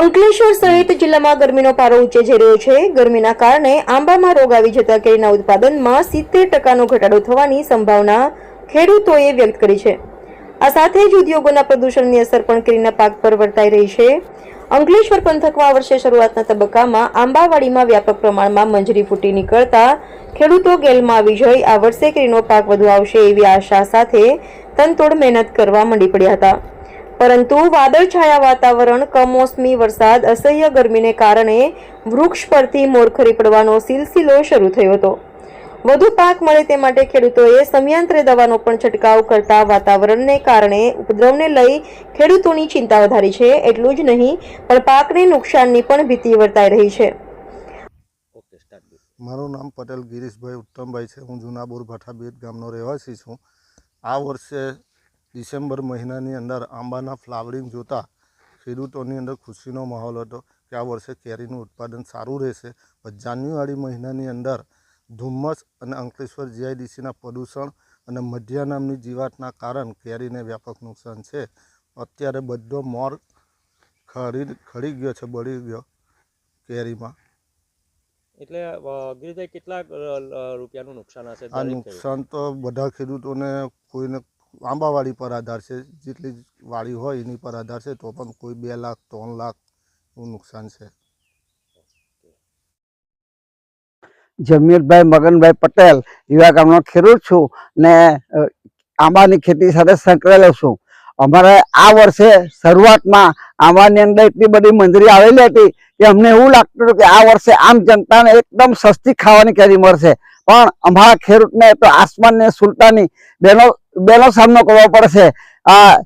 અંકલેશ્વર સહિત જિલ્લામાં ગરમીનો પારો ઊંચે જઈ રહ્યો છે. ગરમીના કારણે આંબામાં રોગ આવી જતા કેરીના ઉત્પાદનમાં સિત્તેર ટકાનો ઘટાડો થવાની સંભાવના ખેડૂતોએ વ્યક્ત કરી છે. આ સાથે જ ઉદ્યોગોના પ્રદૂષણની અસર પણ કેરીના પાક પર વર્તાઈ રહી છે. અંકલેશ્વર પંથકમાં વર્ષે શરૂઆતના તબક્કામાં આંબાવાડીમાં વ્યાપક પ્રમાણમાં મંજરી ફૂટી નીકળતા ખેડૂતો ગેલમાં આવી જઈ આ વર્ષે કેરીનો પાક વધુ આવશે એવી આશા સાથે તનતોડ મહેનત કરવા મંડી પડ્યા હતા. પરંતુ વાદળછાયા વાતાવરણ કમોસમી વરસાદ અસહ્ય ગરમીને કારણે વૃક્ષ પરથી મોરખરી પડવાનો સિલસિલો શરૂ થયો હતો. વધુ પાક મળે તે માટે ખેડૂતોએ સમયાંતરે દવાનો પણ છંટકાવ કરતા વાતાવરણને કારણે ઉપદ્રવને લઈ ખેડૂતોની ચિંતા વધારી છે એટલું જ નહીં પણ પાકને નુકસાનની પણ ભીતિ વર્તાઈ રહી છે. મારું નામ પટેલ ગિરીશભાઈ ઉત્તમભાઈ છે. હું જૂનાબોર ભઠ્ઠાબેટ ગામનો રહેવાસી છું. આ વર્ષે ડિસેમ્બર મહિનાની અંદર આંબાના ફ્લાવરિંગ જોતા ખેડૂતોની અંદર ખુશીનો માહોલ હતો કે આ વર્ષે કેરીનું ઉત્પાદન સારું રહેશે. પણ જાન્યુઆરી મહિનાની અંદર ધુમ્મસ અને અંકલેશ્વર જીઆઈડીસીના પ્રદૂષણ અને મધ્યા નામની જીવાતના કારણ કેરીને વ્યાપક નુકસાન છે. અત્યારે બધો મોર ખરી ખરી ગયો છે બળી ગયો કેરીમાં. એટલે કેટલા રૂપિયાનું નુકસાન હશે આ નુકસાન તો બધા ખેડૂતોને કોઈને આંબાવાડી પર આધાર છે. જેટલી વાડી હોય એની પર આધાર છે, તો પણ કોઈ બે લાખ, ત્રણ લાખનું નુકસાન છે. જમીરભાઈ મગનભાઈ પટેલ, યુવા ગામનો ખેડૂત છું ને આંબાની ખેતી સાથે સંકળાયેલો છું. અમારે આ વર્ષે શરૂઆતમાં આંબાની અંદર એટલી બધી મંજૂરી આવેલી હતી કે અમને એવું લાગતું હતું કે આ વર્ષે આમ જનતાને એકદમ સસ્તી ખાવાની કેરી મળશે. પણ અમારા ખેડૂતને તો આસમાનની સુલતાની બેનો બેનો સામનો કરવો પડશે. આ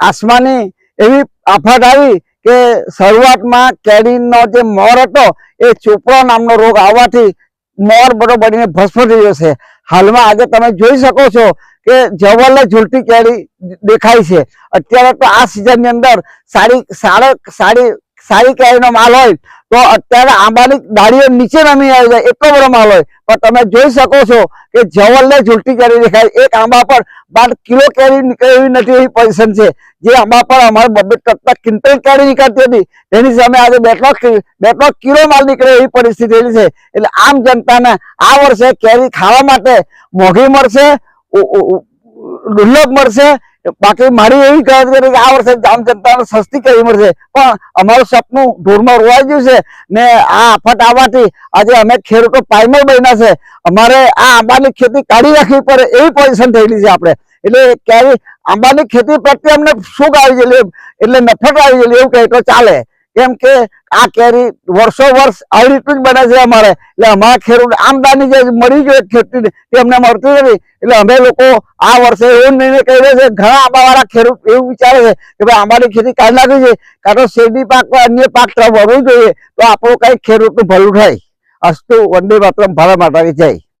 આસમાની એવી આફત આવી કે શરૂઆતમાં કેરીનો જે મોર હતો એ ચોપડા નામનો રોગ આવવાથી મોર બધો બનીને ભસ્મ થઈ ગયો છે હાલમાં આજે તમે જોઈ શકો છો કે જવલને ઝૂલતી કેરી દેખાય છે. અત્યારે તો આ સિઝનની અંદર સારી સારો સારી સારી કેરીનો માલ હોય તો અત્યારે આંબાની ડાળીઓ નીચે નમી આવી જાય, એટલો બધો માલ હોય. પણ તમે જોઈ શકો છો કે જવલને ઝૂલતી કેરી દેખાય. એક આંબા પર બાર કિલો કેરી નીકળે એવી નથી એવી પોઝિશન છે. જે આંબા પર અમારે બબે કરતા ક્વિન્ટલ કેરી નીકળતી હતી. તેની સામે આજે બે ત્રણ કિલો માલ નીકળે એવી પરિસ્થિતિ છે. એટલે આમ જનતાને આ વર્ષે કેરી ખાવા માટે મોંઘી મળશે. દુર્લભ મળશે. બાકી મારી એવી ગણતરી કે આ વર્ષે જામ જનતાને સસ્તી કરી મળશે. પણ અમારું સપનું ઢોરમાં રોવાઈ ગયું છે ને આ આફત આવવાથી આજે અમે ખેડૂતો પાયમલ બન્યા છે. અમારે આ આંબાની ખેતી કાઢી રાખવી પડે એવી પોઝિશન થયેલી છે આપણે. એટલે ક્યારેય આંબાની ખેતી પ્રત્યે અમને શું આવી ગયેલી, એટલે નફરત આવી ગયેલી, એવું કહે તો ચાલે. કેમ કે આ કેરી વર્ષો વર્ષ આવી રીતનું જ બને છે અમારે. એટલે અમારા ખેડૂત આમદાની જે મળી જોઈએ ખેતી અમને મળતી નથી. એટલે અમે લોકો આ વર્ષે એવો નિર્ણય કર્યો છે, ઘણા આંબાવાળા ખેડૂત એવું વિચારે છે કે ભાઈ આંબાની ખેતી કાઢી નાખવી છે કાં તો શેરડી પાક અન્ય પાક તરફ વળવું જોઈએ, તો આપણું કંઈક ખેડૂતનું ભલું થાય. અસ્તુ વંદે માત્ર ભારત માતા કી જય.